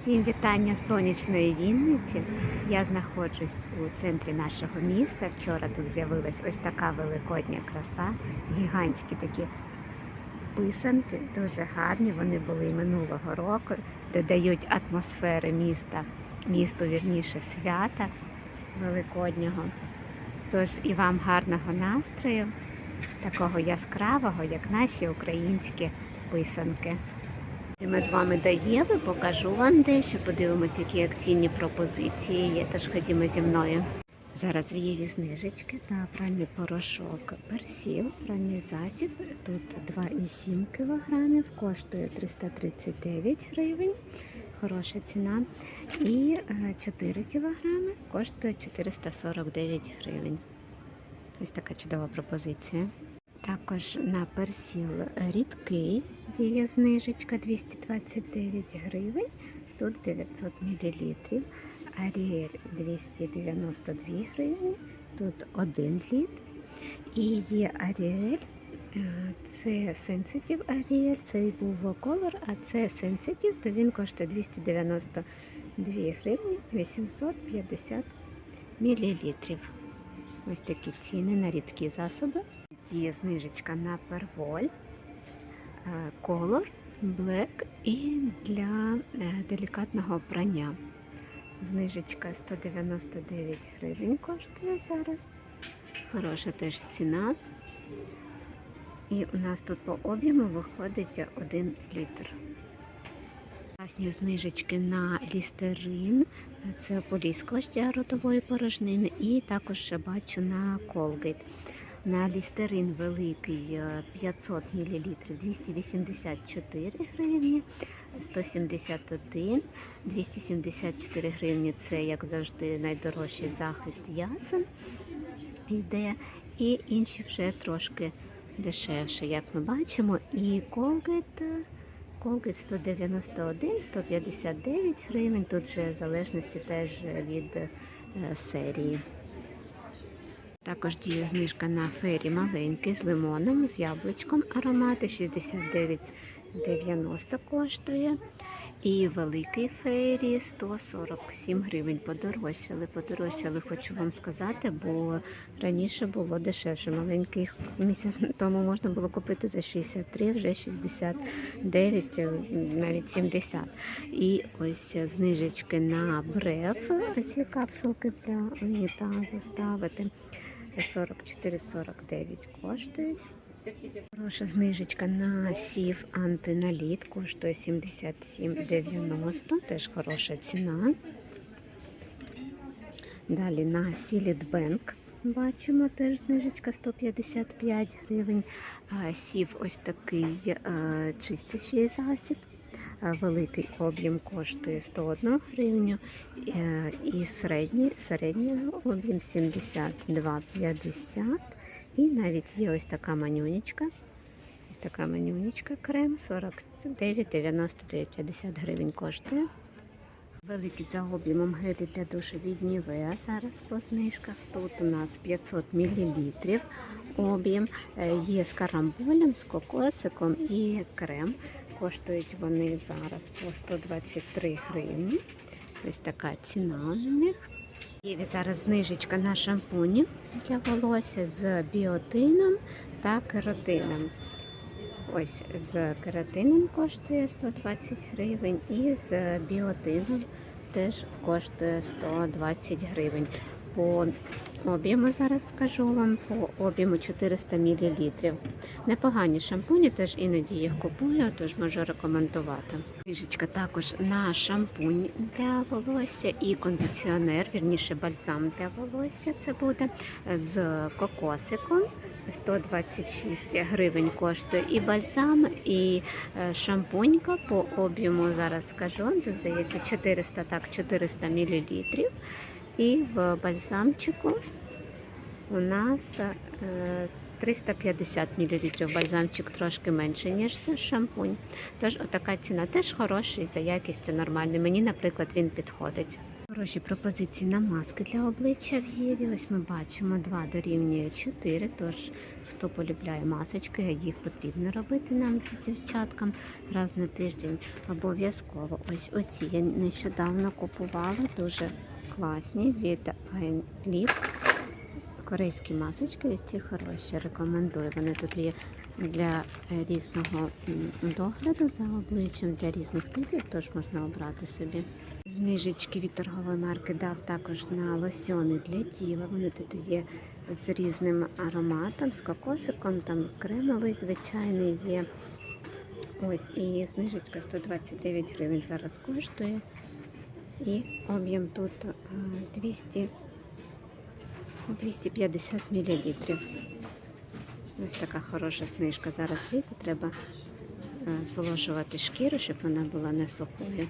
Всім вітання сонячної Вінниці. Я знаходжусь у центрі нашого міста. Вчора тут з'явилась ось така великодня краса, гігантські такі писанки, дуже гарні. Вони були і минулого року, додають атмосфери міста, місту вірніше свята великоднього. Тож і вам гарного настрою, такого яскравого, як наші українські писанки. Ми з вами до Єви, покажу вам дещо, подивимось, які акційні пропозиції є. Тож ходімо зі мною. Зараз в Єві знижечки та пральний порошок персіл, пральний засіб. Тут 2,7 кг, коштує 339 гривень. Хороша ціна. І е, 4 кг коштує 449 гривень. Ось така чудова пропозиція. Також на персіл рідкий є знижечка 229 гривень, тут 900 мл. Аріель 292 гривні, тут 1 літр. І є Аріель, е, це Sensitive Аріель, цей був Color, а це Sensitive, то він коштує 292 гривні 850 мл. Ось такі ціни на рідкі засоби. Є знижечка на перволь, е, колор, блек і для е, делікатного прання. Знижечка 199 гривень коштує зараз. Хороша теж ціна. І у нас тут по об'єму виходить 1 літр. Класні знижечки на лістерин, це поліскувач для ротової порожнини, і також бачу на Colgate. На лістерин великий е, 500 мл 284 гривні, 171, 274 гривні це, як завжди, найдорожчий захист ясен йде. І інші вже трошки дешевше, як ми бачимо. І е, Colgate 191, 159 гривень. Тут вже в залежності теж від е, серії. Також діє знижка на фері маленький з лимоном, з яблучком аромати 69,90 коштує. І великий фері 147 гривень подорожчали. Подорожчали, хочу вам сказати, бо раніше було дешевше. Маленький місяць тому можна було купити за 63, вже 69, навіть 70. І ось знижечки на бреф, ці капсулки для унітазу ставити. 44,49 коштують. Хороша знижечка на сів антиналіт коштує 77,90, теж хороша ціна. Далі на Сіліт Бенк бачимо теж знижечка 155 гривень. Сів ось такий е, чистящий засіб. Великий об'єм коштує 101 гривню е, і середній, середній об'єм 72,50. І навіть є ось така манюнечка. Ось така манюнечка крем 49,99, 50 гривень коштує. Великий за об'ємом гелі для душу від Нівеа зараз по знижках. Тут у нас 500 мл об'єм. Е, Є з карамболем, з кокосиком і крем. Коштують вони зараз по 123 гривні. Ось така ціна на них. Є зараз знижечка на шампуні для волосся з біотином та кератином. Ось з кератином коштує 120 гривень і з біотином теж коштує 120 гривень. По об'єму зараз скажу вам, по об'єму 400 мл. Непогані шампуні, теж іноді їх купую, тож можу рекомендувати. Книжечка також на шампунь для волосся і кондиціонер, вірніше бальзам для волосся. Це буде з кокосиком. 126 гривень коштує і бальзам, і е, шампунька по об'єму зараз скажу, здається 400, так, 400 мл. І в бальзамчику у нас е, 350 мл. Бальзамчик трошки менше, ніж шампунь. Тож отака ціна теж хороший, за якістю нормальний. Мені, наприклад, він підходить. Хороші пропозиції на маски для обличчя в Єві. Ось ми бачимо 2 дорівнює 4, тож хто полюбляє масочки, їх потрібно робити нам дівчаткам раз на тиждень обов'язково. Ось оці я нещодавно купувала, дуже класні від Lip. Корейські масочки, ось ці хороші, рекомендую. Вони тут є для е, різного догляду за обличчям, для різних типів, тож можна обрати собі. Знижечки від торгової марки дав також на лосьони для тіла. Вони тут є з різним ароматом, з кокосиком, там кремовий звичайний є. Ось і знижечка 129 гривень зараз коштує. І об'єм тут е, 200, 250 мл. Ось така хороша знижка. Зараз літо треба е, зволожувати шкіру, щоб вона була не сухою.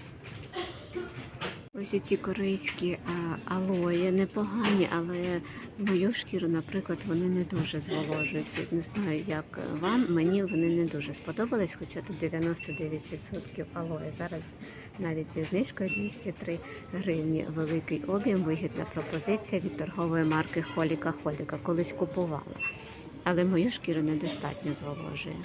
Ось ці корейські а, алої непогані, але мою шкіру, наприклад, вони не дуже зволожують. Не знаю, як вам. Мені вони не дуже сподобались, хоча тут 99% алої. Зараз навіть зі знижкою 203 гривні. Великий об'єм, вигідна пропозиція від торгової марки Холіка Холіка. Колись купувала. Але мою шкіру недостатньо зволожує.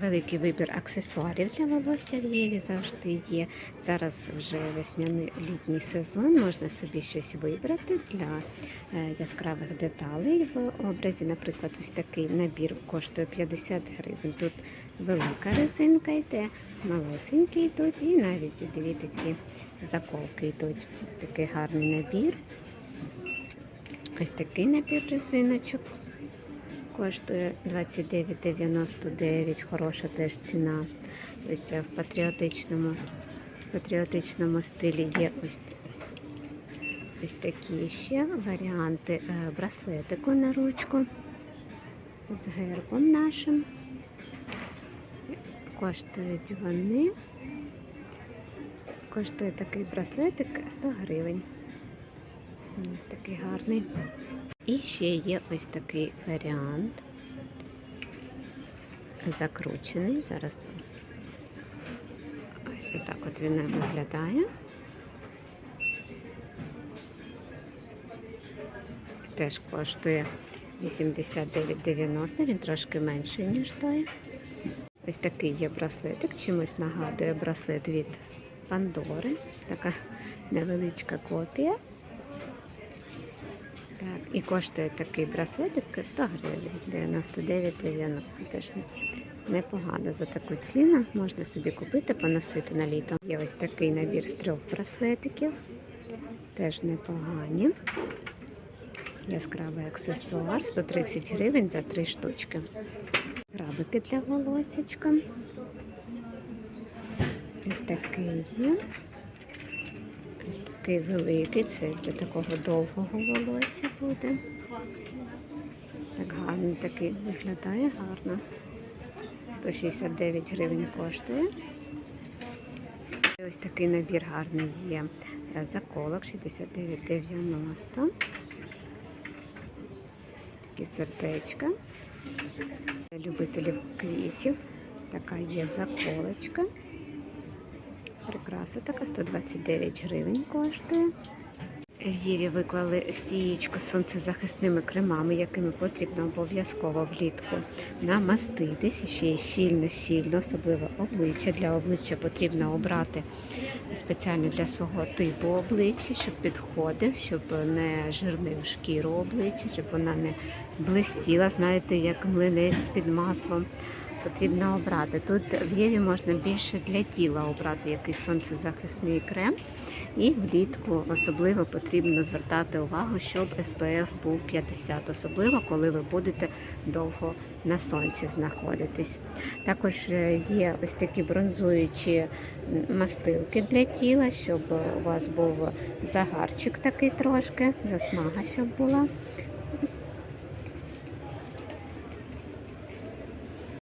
Великий вибір аксесуарів для волосся в Єві завжди є. Зараз вже весняний літній сезон, можна собі щось вибрати для е, яскравих деталей в образі. Наприклад, ось такий набір коштує 50 гривень. Тут велика резинка йде, малесенькі йдуть, і навіть дві такі заколки йдуть. Такий гарний набір. Ось такий набір резиночок. Коштує 29,99, хороша теж ціна. Ось в патріотичному, в патріотичному стилі є ось, ось такі ще варіанти е, браслетику на ручку з гербом нашим. Коштують вони. Коштує такий браслетик 100 гривень. Ось такий гарний. І ще є ось такий варіант. Закручений. Зараз ось отак от він виглядає. Теж коштує 89,90, він трошки менший, ніж той. Ось такий є браслетик, чимось нагадує браслет від Пандори. Така невеличка копія. І коштує такий браслетик 100 гривень, 99,90. Теж не- непогано за таку ціну. Можна собі купити, поносити на літо. Є ось такий набір з трьох браслетиків. Теж непогані. Яскравий аксесуар 130 гривень за три штучки. Крабики для волосечка. Ось такий є. Такий великий, це для такого довгого волосся буде. Так гарно такий виглядає гарно. 169 гривень коштує. Ось такий набір гарний є е, заколок 69,90. Такі сердечка. Для любителів квітів. Така є заколочка. Прикраса така 129 гривень коштує. В Єві виклали стієчку з сонцезахисними кремами, якими потрібно обов'язково влітку намаститись. Ще й щільно-щільно, особливо обличчя. Для обличчя потрібно обрати спеціально для свого типу обличчя, щоб підходив, щоб не жирнив шкіру обличчя, щоб вона не блистіла, знаєте, як млинець під маслом. Потрібно обрати. Тут в Єві можна більше для тіла обрати якийсь сонцезахисний крем. І влітку особливо потрібно звертати увагу, щоб SPF був 50, особливо коли ви будете довго на сонці знаходитись. Також е, є ось такі бронзуючі мастилки для тіла, щоб у вас був загарчик такий трошки, засмага, щоб була.